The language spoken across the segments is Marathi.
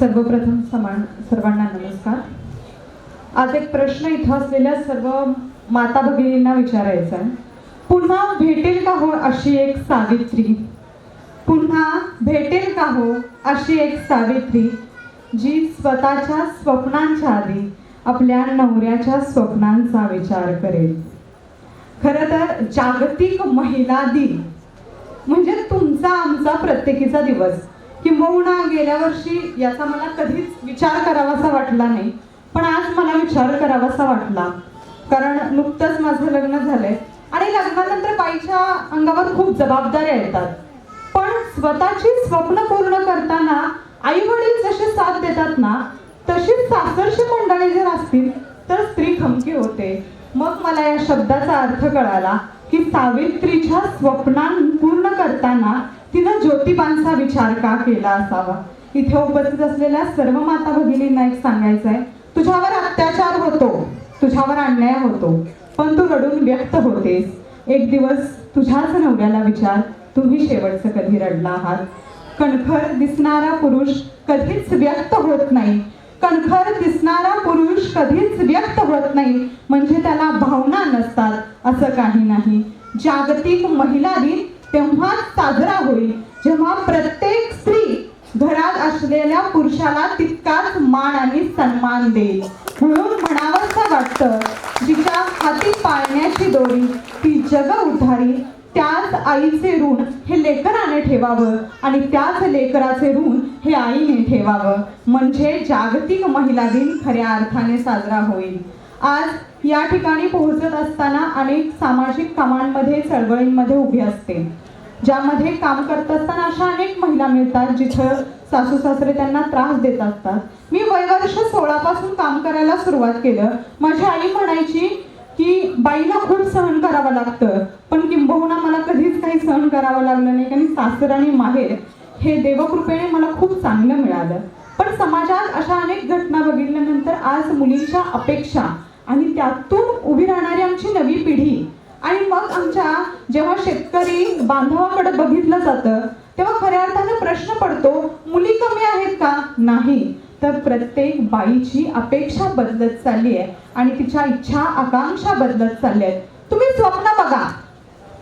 सर्वप्रथम समान सर्वांना नमस्कार. आज एक प्रश्न इथं असलेल्या सर्व माता भगिनींना विचारायचा आहे. पुन्हा भेटेल का हो अशी एक सावित्री? पुन्हा भेटेल का हो अशी एक सावित्री जी स्वतःच्या स्वप्नांच्या आधी आपल्या नवऱ्याच्या स्वप्नांचा विचार करेल? खरं तर जागतिक महिला दिन म्हणजे तुमचा आमचा प्रत्येकीचा दिवस. किंबहुना गेल्या वर्षी याचा मला कधीच विचार करावासा वाटला नाही. पण आज मला विचार करावासा वाटला. कारण नुकतंच माझं लग्न झालंय. आणि लग्नानंतर बाईच्या अंगावर खूप जबाबदाऱ्या येतात. पण स्वतःची स्वप्न पूर्ण करताना आई वडील जसे साथ देतात ना तशीच सासरची मंडळी जर असतील तर स्त्री खमकी होते. मग मला या शब्दाचा अर्थ कळाला की सावित्रीच्या स्वप्नां पूर्ण करताना तिनं ज्योतिबांचा विचार का केला असावा? इथे उपस्थित असलेल्या सर्व माता भगिनींना एक सांगायचं आहे तुझ्यावर अत्याचार होतो तुझ्यावर अन्याय होतो पण तू रडून व्यक्त होतेस. एक दिवस तुझ्याच नवऱ्याला विचार तुम्ही शेवटचं कधी रडला आहात? कणखर दिसणारा पुरुष कधीच व्यक्त होत नाही. कणखर दिसणारा पुरुष कधीच व्यक्त होत नाही. म्हणजे त्याला भावना नसतात असं काही नाही. जागतिक महिला दिन तेव्हाच साजरा होईल. जेव्हा प्रत्येक स्त्री घरात असलेल्या पुरुषाला तितकाच मान आणि सन्मान देईल. म्हणून म्हणावंसं वाटतं जिच्या हाती पाळण्याची दोरी ती जग उधारी त्याच आईचे ऋण हे लेकराने ठेवावं आणि त्याच लेकराचे ऋण हे आईने ठेवावं. म्हणजे जागतिक महिला दिन खऱ्या अर्थाने साजरा होईल. आज या ठिकाणी पोहोचत असताना अनेक सामाजिक कामांमध्ये चळवळींमध्ये उभी असते. ज्यामध्ये काम करत असताना अशा अनेक महिला मिळतात जिथं सासू सासरे त्यांना त्रास देत असतात. मी वयवर्ष सोळापासून काम करायला सुरुवात केलं. माझी आई म्हणायची की बाईला खूप सहन करावं लागतं पण किंबहुना मला कधीच काही सहन करावं लागलं नाही कारण सासर आणि माहेर हे देवकृपेने मला खूप चांगलं मिळालं. पण समाजात अशा अनेक घटना बघितल्यानंतर आज मुलींच्या अपेक्षा आणि त्यातून उभी राहणारी आमची नवी पिढी. आणि मग आमच्या जेव्हा शेतकरी बांधवाकडे बघितलं जातं तेव्हा खऱ्या अर्थानं प्रश्न पडतो मुली कमी आहेत का? नाही. तर प्रत्येक बाईची अपेक्षा बदलत चालली आहे आणि तिच्या इच्छा आकांक्षा बदलत चालल्या आहेत. तुम्ही स्वप्न बघा.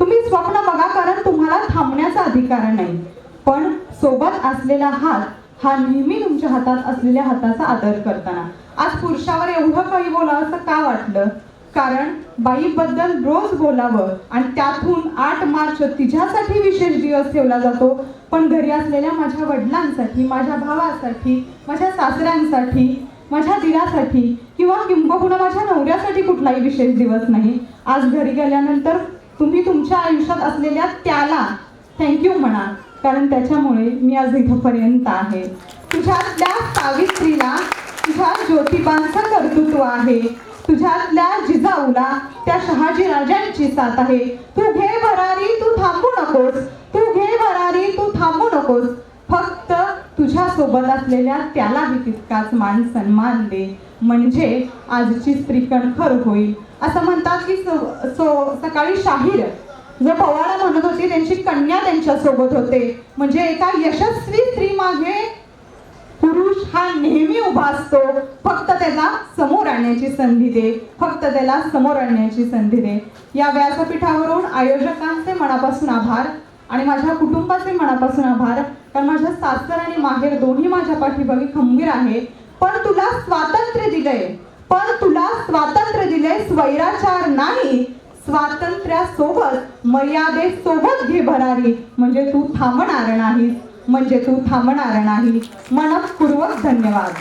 तुम्ही स्वप्न बघा कारण तुम्हाला थांबण्याचा अधिकार नाही. पण सोबत असलेला हात हा नेहमी तुमच्या हातात असलेल्या हाताचा आदर करताना. आज पुरुषावर एवढं काही बोलावं असं का वाटलं? कारण बाईबद्दल रोज बोलावं आणि त्यातून आठ मार्च तिच्यासाठी विशेष दिवस ठेवला जातो. पण घरी असलेल्या माझ्या वडिलांसाठी माझ्या भावासाठी माझ्या सासऱ्यांसाठी माझ्या दिरासाठी किंवा किंबहुना माझ्या नवऱ्यासाठी कुठलाही विशेष दिवस नाही. आज घरी गेल्यानंतर तुम्ही तुमच्या आयुष्यात असलेल्या त्याला थँक्यू म्हणा. कारण त्याच्यामुळे मी आज इथंपर्यंत आहे. तुझ्यातल्या सावित्रीला तुझ्या ज्योतिबांचं कर्तृत्व आहे. तुझ्यातल्या जिजाऊला त्या शहाजी राजांची साथ आहे. तू घे भरारी तू थांबू नकोस. तू घे भरारी तू थांबू नकोस. फक्त तुझ्या सोबत असलेल्या त्यालाही तितकाच मान सन्मान दे. म्हणजे आजची स्त्री खर होईल. असं म्हणतात की सो- सो- सकाळी शाहीर जो पवार म्हणत होती त्यांची कन्या त्यांच्यासोबत होते. म्हणजे एका यशस्वी स्त्री मागे पुरुष हा नेहमी वाचतो. असतो फक्त त्याला समोर आणण्याची संधी दे. फक्त त्याला समोर आणण्याची संधी दे. या व्यासपीठावरून आयोजकांचे मनापासून आभार आणि माझ्या कुटुंबाचे मनापासून आभार. कारण माझ्या सासर आणि माहेर दोन्ही माझ्या पाठीमागे खंबीर आहे. पण तुला स्वातंत्र्य दिलंय. पण तुला स्वातंत्र्य दिलंय स्वैराचार नाही. स्वातंत्र्यासोबत मर्यादेसोबत घे भरारी. म्हणजे तू थांबणार नाही म्हणजे तू थांबणार नाही मनपूर्वक धन्यवाद.